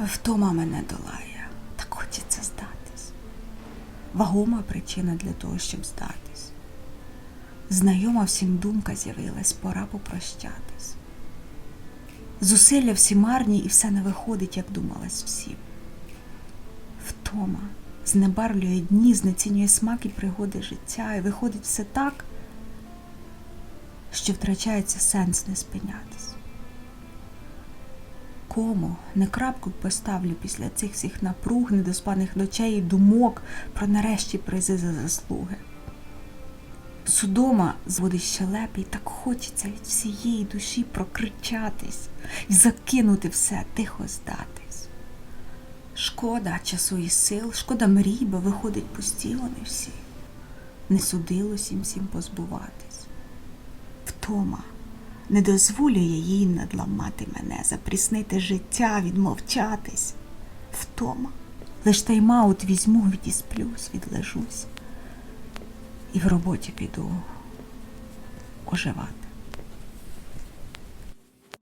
Втома мене долає, так хочеться здатись. Вагома причина для того, щоб здатись. Знайома всім думка з'явилась, пора попрощатись. Зусилля всі марні і все не виходить, як думалось всім. Втома знебарлює дні, знецінює смак і пригоди життя, і виходить все так, що втрачається сенс не спинятись. Кому не крапку поставлю після цих всіх напруг, недоспаних ночей і думок про нарешті призи за заслуги. Судома зводить щелепі, і так хочеться від всієї душі прокричатись і закинути все, тихо здатись. Шкода часу і сил, шкода мрій, бо виходить пусті вони всі. Не судилось їм всім позбуватись. Втома не дозволює їй надламати мене, запріснити життя, відмовчатись. Втома. Лиш тайм-аут візьму, відісплюсь, відлежусь і в роботі піду оживати.